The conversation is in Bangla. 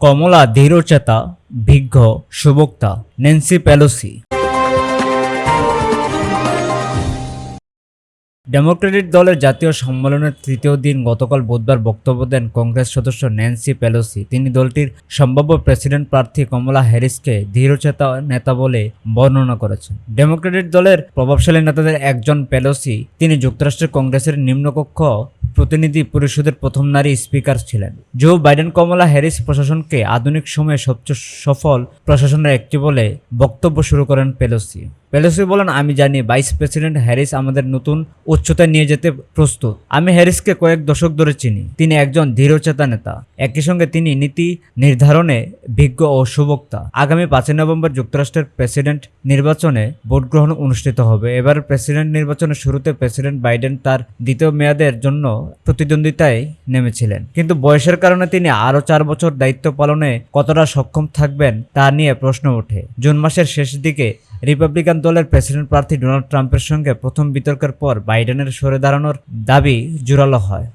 কমলা ধীরচেতা বিজ্ঞ সুবক্তা ন্যান্সি পেলোসি। ডেমোক্রেটিক দলের জাতীয় সম্মেলনের তৃতীয় দিন গতকাল বুধবার বক্তব্য দেন কংগ্রেস সদস্য ন্যান্সি পেলোসি। তিনি দলটির সম্ভাব্য প্রেসিডেন্ট প্রার্থী কমলা হ্যারিসকে ধীরচেতা নেতা বলে বর্ণনা করেছেন। ডেমোক্রেটিক দলের প্রভাবশালী নেতাদের একজন পেলোসি। তিনি যুক্তরাষ্ট্রের কংগ্রেসের নিম্নকক্ষ প্রতিনিধি পরিষদের প্রথম নারী স্পিকার ছিলেন। জো বাইডেন, কমলা হ্যারিস প্রশাসনকে আধুনিক সময়ে সবচেয়ে সফল প্রশাসনের একটি বলে বক্তব্য শুরু করেন পেলোসি। পেলোসি বলেন, আমি জানি ভাইস প্রেসিডেন্ট হ্যারিস আমাদের নতুন উচ্চতায় নিয়ে যেতে প্রস্তুত। আমি হ্যারিসকে কয়েক দশক ধরে চিনি। তিনি একজন দৃঢ়চেতা নেতা। একই সঙ্গে তিনি নীতি নির্ধারণে বিজ্ঞ ও সুবক্তা। আগামী পাঁচই নভেম্বর যুক্তরাষ্ট্রের প্রেসিডেন্ট নির্বাচনে ভোট গ্রহণ অনুষ্ঠিত হবে। এবার প্রেসিডেন্ট নির্বাচনের শুরুতে প্রেসিডেন্ট বাইডেন তার দ্বিতীয় মেয়াদের জন্য প্রতিদ্বন্দ্বিতায় নেমেছিলেন। কিন্তু বয়সের কারণে তিনি আরও চার বছর দায়িত্ব পালনে কতটা সক্ষম থাকবেন তা নিয়ে প্রশ্ন ওঠে। জুন মাসের শেষ দিকে রিপাবলিকান দলের প্রেসিডেন্ট প্রার্থী ডোনাল্ড ট্রাম্পের সঙ্গে প্রথম বিতর্কের পর বাইডেনের সরে দাঁড়ানোর দাবি জোরালো হয়।